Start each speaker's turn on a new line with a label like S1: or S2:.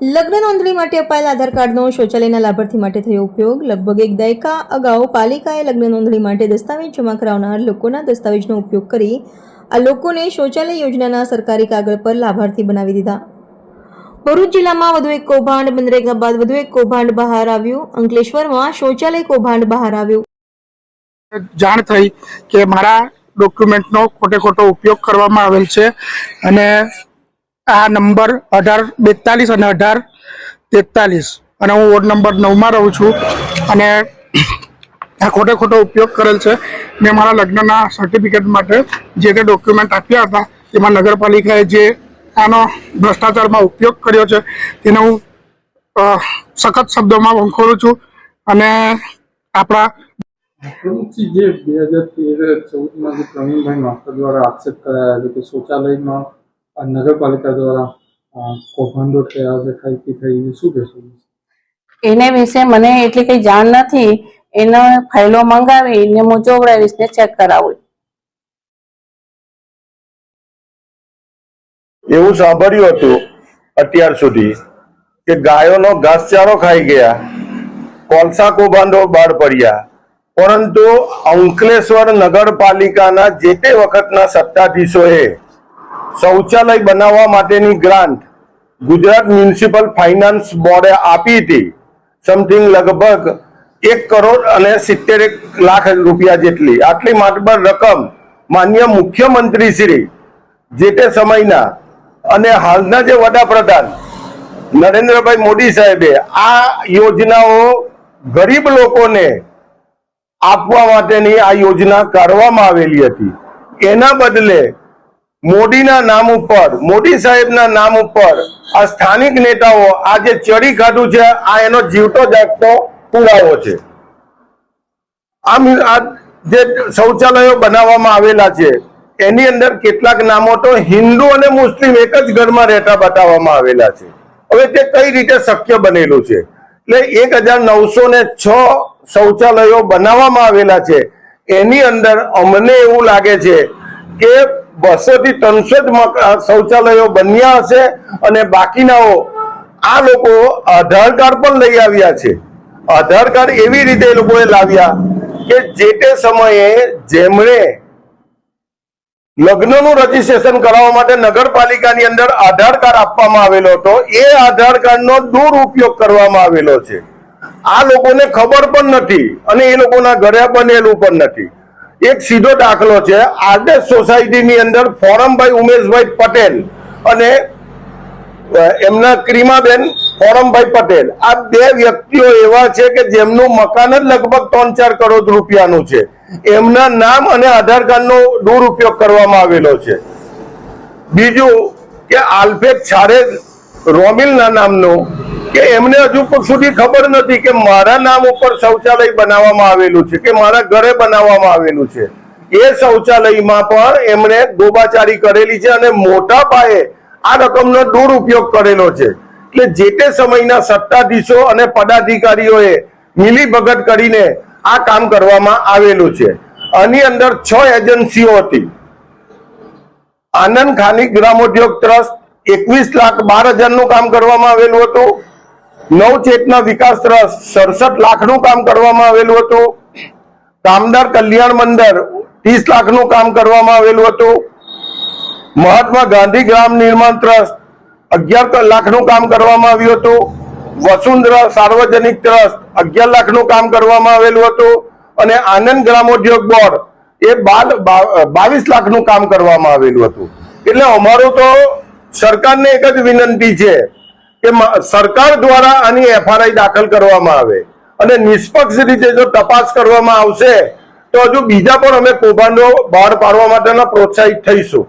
S1: લગ્ન નોંધણી માટે અપાયેલ આધાર કાર્ડનો શૌચાલયના લાભાર્થી માટે થયો ઉપયોગ. લગભગ એક દાયકા અગાઉ પાલિકાએ લગ્ન નોંધણી માટે દસ્તાવેજ જમા કરાવનાર લોકોના દસ્તાવેજનો ઉપયોગ કરી આ લોકોને શૌચાલય યોજનાના સરકારી કાગળ પર લાભાર્થી બનાવી દીધા. ભરૂચ જિલ્લામાં વધુ એક કૌભાંડ મનરેગા બાદ વધુ એક કૌભાંડ બહાર આવ્યું. અંકલેશ્વરમાં શૌચાલય કૌભાંડ બહાર આવ્યું.
S2: જાણ થઈ કે મારા ડોક્યુમેન્ટનો ખોટે ખોટો ઉપયોગ કરવામાં આવેલ છે અને આ નંબર અઢાર, બેતાલીસ અને અઢાર, તેતાલીસ. અને હું વોર્ડ નંબર નવમાં રહું છું અને આ ખોટે ખોટો ઉપયોગ કરેલ છે. મેં મારા લગ્નના સર્ટિફિકેટ માટે જે તે ડોક્યુમેન્ટ આપ્યા હતા એમાં નગરપાલિકાએ જે આનો ભ્રષ્ટાચારમાં ઉપયોગ કર્યો છે, તેને હું સખત શબ્દોમાં વંખોળું છું અને આપણા
S3: જે બે હજાર તેર, ચૌદમાં જે પ્રવીણભાઈ માસ્ટર દ્વારા આક્ષેપ કરાયા છે કે શૌચાલયમાં નગરપાલિકા દ્વારા કૌભાંડો થયા છે ખાઈથી થઈને શું કહેશો?
S4: એને વિશે મને એટલી કઈ જાણ નથી. એનો ફાઇલો મંગાવી ને હું જોવડાવીશ ને ચેક કરાવું.
S5: એવું સાંભળ્યું હતું અત્યાર સુધી કે ગાયોનો ઘાસચારો ખાઈ ગયા કોલસા કૌભાંડો બહાર પડ્યા પરંતુ અંકલેશ્વર નગરપાલિકાના જે તે વખતના સત્તાધીશોએ શૌચાલય બનાવવા માટેની ગ્રાન્ટ ગુજરાત મ્યુનિસિપલ ફાઇનાન્સ બોર્ડે આપી હતી. સમથિંગ લગભગ એક કરોડ અને સિત્તેર લાખ રૂપિયા જેટલી. આટલી માતબર રકમ માન્ય મુખ્યમંત્રી શ્રી જે તે સમયના અને હાલના જે વડાપ્રધાન નરેન્દ્રભાઈ મોદી સાહેબે આ યોજનાઓ ગરીબ લોકોને આપવા માટેની આ યોજના કાઢવામાં આવેલી હતી. એના બદલે મોદીના નામ ઉપર, મોદી સાહેબના નામ ઉપર આ સ્થાનિક નેતાઓ આ જે ચડી કાઢું છે, આ એનો જીવતો જાગતો પુરાવો છે. આમ આ જે શૌચાલયો બનાવવામાં આવેલા છે, એની અંદર કેટલાક નામો તો હિન્દુ અને મુસ્લિમ એક જ ઘરમાં રહેતા બતાવવામાં આવેલા છે. હવે તે કઈ રીતે શક્ય બનેલું છે? એટલે એક હજાર નવસો ને છ શૌચાલયો બનાવવામાં આવેલા છે, એની અંદર અમને એવું લાગે છે કે બસો થી ત્રણસો જ શૌચાલયો બન્યા હશે અને બાકીનાઓ આ લોકો આધાર કાર્ડ પણ લઈ આવ્યા છે. આધાર કાર્ડ એવી રીતે એ લોકોએ લાવ્યા કે જે તે સમયે જેમણે લગ્નનું રજીસ્ટ્રેશન કરાવવા માટે નગરપાલિકાની અંદર આધાર કાર્ડ આપવામાં આવેલો હતો, એ આધાર કાર્ડનો દુરુપયોગ કરવામાં આવેલો છે. આ લોકોને ખબર પણ નથી અને એ લોકોના ઘરે બનેલું પણ નથી. એક સીધો દાખલો છે. આદર્શ સોસાયટીની અંદર ફોરમભાઈ ઉમેશભાઈ પટેલ અને એમના ક્રીમાબેન ફોરમભાઈ પટેલ. આ બે વ્યક્તિઓ એવા છે કે જેમનું મકાન જ લગભગ ત્રણ ચાર કરોડ રૂપિયાનું છે. એમના નામ અને આધાર કાર્ડનો દુરુપયોગ કરવામાં આવેલો છે. બીજું કે આલ્ફેટ છારે રોમિલના નામનું કે એમને હજુ સુધી ખબર નથી કે મારા નામ ઉપર શૌચાલય બનાવવામાં આવેલું છે, કે મારા ઘરે બનાવવામાં આવેલું છે. એ શૌચાલયમાં પણ એમણે ગોબાચારી કરેલી છે અને મોટા પાયે આ રકમનો દુરુપયોગ કરેલો છે. એટલે જે તે સમયના સત્તાધીશો અને પદાધિકારીઓએ મિલી ભગત કરીને આ કામ કરવામાં આવેલું છે. આની અંદર છ એજન્સીઓ હતી. આનંદ ખાની ગ્રામોદ્યોગ ટ્રસ્ટ એકવીસ લાખ બાર હજારનું કામ કરવામાં આવેલું હતું. નવ ચેતના વિકાસ ટ્રસ્ટ સડસઠ લાખનું કામ કરવામાં આવેલું હતું. કામદાર કલ્યાણ મંદિર ત્રીસ લાખનું કામ કરવામાં આવેલું હતું. મહાત્મા ગાંધી ગ્રામ નિર્માણ ટ્રસ્ટ અગિયાર લાખનું કામ કરવામાં આવ્યું હતું. વસુંધરા સાર્વજનિક ટ્રસ્ટ અગિયાર લાખનું કામ કરવામાં આવેલું હતું. અને આનંદ ગ્રામોદ્યોગ બોર્ડ એ બાવીસ લાખનું કામ કરવામાં આવેલું હતું. એટલે અમારું તો સરકારને એક જ વિનંતી છે કે સરકાર દ્વારા આની એફઆરઆઈ દાખલ કરવામાં આવે. અને નિષ્પક્ષ રીતે જો તપાસ કરવામાં આવશે, તો હજુ બીજા પણ અમે કૌભાંડો બહાર પાડવા માટેના પ્રોત્સાહિત થઈશું.